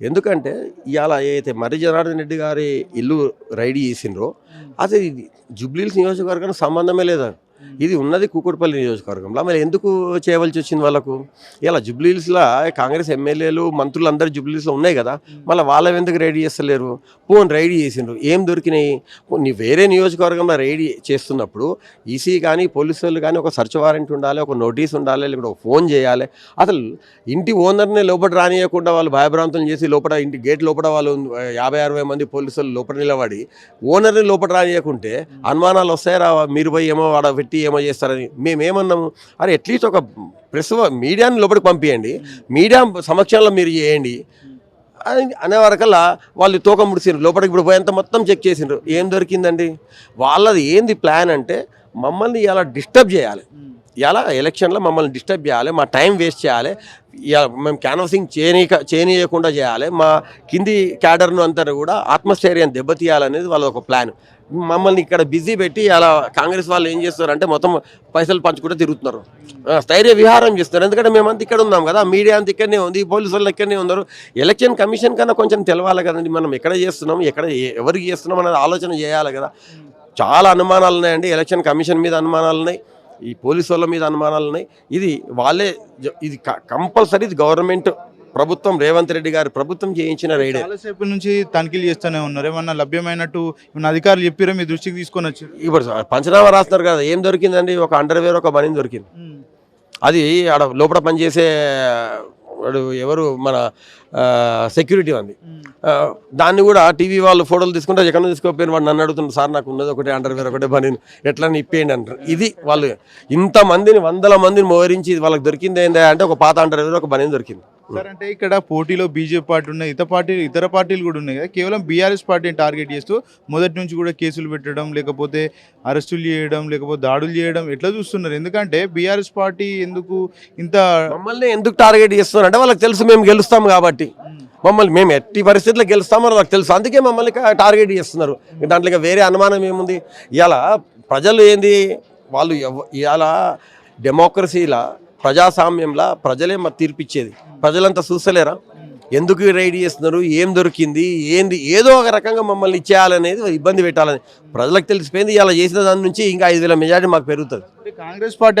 ఎందుకంటే ఇవాళ ఏదైతే మర్రి జనార్దన్ రెడ్డి గారి ఇల్లు రైడ్ చేసిండ్రో అది జుబ్లీల్స్ నియోజకవర్గానికి సంబంధమే లేదా ఇది ఉన్నది కూకట్పల్లి నియోజకవర్గంలో. మరి ఎందుకు చేయవలసి వచ్చింది వాళ్ళకు? ఇలా జుబ్లీల్స్లో కాంగ్రెస్ ఎమ్మెల్యేలు మంత్రులు అందరు జుబ్లీల్స్లో ఉన్నాయి కదా. మళ్ళీ వాళ్ళవి ఎందుకు రైడ్ చేస్తలేరు? పోన్ రైడ్ చేసిండ్రు. ఏం దొరికినాయి? నీ వేరే నియోజకవర్గంలో రైడ్ చేస్తున్నప్పుడు ఈసీ కానీ పోలీసు వాళ్ళు కానీ ఒక సర్చ్ వారెంట్ ఉండాలి ఒక నోటీస్ ఉండాలి లేకపోతే ఒక ఫోన్ చేయాలి. అసలు ఇంటి ఓనర్ని లోపల రానియకుండా వాళ్ళు భయభ్రాంతం చేసి లోపల ఇంటి గేట్ లోపల వాళ్ళు యాభై అరవై మంది పోలీసులు లోపల నిలబడి ఓనర్ని లోపల రానియకుంటే అనుమానాలు వస్తాయి రా మీరు పోయి ఏమో వాడ పెట్టి ఏమో చేస్తారని మేమేమన్నాము అరే అట్లీస్ట్ ఒక ప్రెస్ మీడియాని లోపలికి పంపించండి మీడియా సమక్షంలో మీరు చేయండి. అనే వరకల్లా వాళ్ళు తూకం ముడిసిండ్రు లోపలికి ఇప్పుడు పోయేంత మొత్తం చెక్ చేసిండ్రు. ఏం దొరికిందండి? వాళ్ళది ఏంది ప్లాన్ అంటే మమ్మల్ని ఇలా డిస్టర్బ్ చేయాలి. ఇలా ఎలక్షన్లో మమ్మల్ని డిస్టర్బ్ చేయాలి మా టైం వేస్ట్ చేయాలి మేము క్యాన్వసింగ్ చేయనీక చేయనీయకుండా చేయాలి మా కింది క్యాడర్ను అంతా కూడా ఆత్మస్థైర్యం దెబ్బతీయాలనేది వాళ్ళ ఒక ప్లాన్. మమ్మల్ని ఇక్కడ బిజీ పెట్టి అలా కాంగ్రెస్ వాళ్ళు ఏం చేస్తారంటే మొత్తం పైసలు పంచుకుంటూ తిరుగుతున్నారు. స్థైర్య విహారం చేస్తున్నారు. ఎందుకంటే మేమంతా ఇక్కడ ఉన్నాం కదా మీడియా అంతా ఇక్కడనే ఉంది పోలీసు వాళ్ళు ఇక్కడనే ఉన్నారు. ఎలక్షన్ కమిషన్ కన్నా కొంచెం తెలవాలి కదండి మనం ఎక్కడ చేస్తున్నాం ఎక్కడ ఎవరికి చేస్తున్నాం అనేది ఆలోచన చేయాలి కదా. చాలా అనుమానాలు ఉన్నాయండి ఎలక్షన్ కమిషన్ మీద అనుమానాలు ఉన్నాయి ఈ పోలీసు వాళ్ళ మీద అనుమానాలు ఉన్నాయి. ఇది వాళ్ళే ఇది కంపల్సరీ ఇది గవర్నమెంట్ ప్రభుత్వం రేవంత్ రెడ్డి గారి ప్రభుత్వం చేయించిన రైడే. చాలాసేపు నుంచి తనిఖీలు చేస్తూనే ఉన్నారు. ఏమన్నా లభ్యమైనట్టు అధికారులు చెప్పారో? మీ దృష్టికి తీసుకొని వచ్చారు ఇప్పుడు పంచనామా రాస్తున్నారు కదా ఏం దొరికిందండి? ఒక అండర్వేర్ ఒక బనీన్ దొరికింది. అది ఆడ లోపల పనిచేసే వాడు ఎవరు? మన సెక్యూరిటీ ఉంది ఆ, దాన్ని కూడా టీవీ వాళ్ళు ఫోటోలు తీసుకుంటే ఎక్కడ తీసుకోపోయిన వాడు నన్ను అడుగుతున్నారు సార్ నాకు ఉన్నది ఒకటే అండర్వేర్ ఒకటే బనీన్ ఎట్లా ఇప్పేయండి అంటారు. ఇది వాళ్ళు ఇంతమందిని వందల మందిని మోహరించి వాళ్ళకి దొరికింది ఏంటంటే అంటే ఒక పాత అండర్వేర్ ఒక బనీన్ దొరికింది. సార్ అంటే ఇక్కడ పోటీలో బీజేపీ పార్టీ ఉన్నాయి ఇతర పార్టీ ఇతర పార్టీలు కూడా ఉన్నాయి కదా. కేవలం బీఆర్ఎస్ పార్టీని టార్గెట్ చేస్తూ మొదటి నుంచి కూడా కేసులు పెట్టడం లేకపోతే అరెస్టులు చేయడం లేకపోతే దాడులు చేయడం ఎట్లా చూస్తున్నారు? ఎందుకంటే బీఆర్ఎస్ పార్టీ ఎందుకు ఇంత మమ్మల్ని ఎందుకు టార్గెట్ చేస్తున్నారు? అంటే వాళ్ళకి తెలుసు మేము గెలుస్తాం కాబట్టి. మమ్మల్ని మేము ఎట్టి పరిస్థితుల్లో గెలుస్తామని వాళ్ళకి తెలుసు. అందుకే మమ్మల్ని టార్గెట్ చేస్తున్నారు. దాంట్లో వేరే అనుమానం ఏముంది? ఇవాళ ప్రజలు ఏంది? వాళ్ళు ఇవాళ డెమోక్రసీలా ప్రజాస్వామ్యంలో ప్రజలే మరి తీర్పిచ్చేది. ప్రజలంతా చూస్తలేరా? ఎందుకు రైడ్ చేస్తున్నారు? ఏం దొరికింది? ఏంది? ఏదో ఒక రకంగా మమ్మల్ని ఇచ్చేయాలనేది ఇబ్బంది పెట్టాలని. ప్రజలకు తెలిసిపోయింది ఇలా చేసిన దాని నుంచి ఇంకా ఐదు వేల మెజార్టీ మాకు పెరుగుతుంది. కాంగ్రెస్ పార్టీ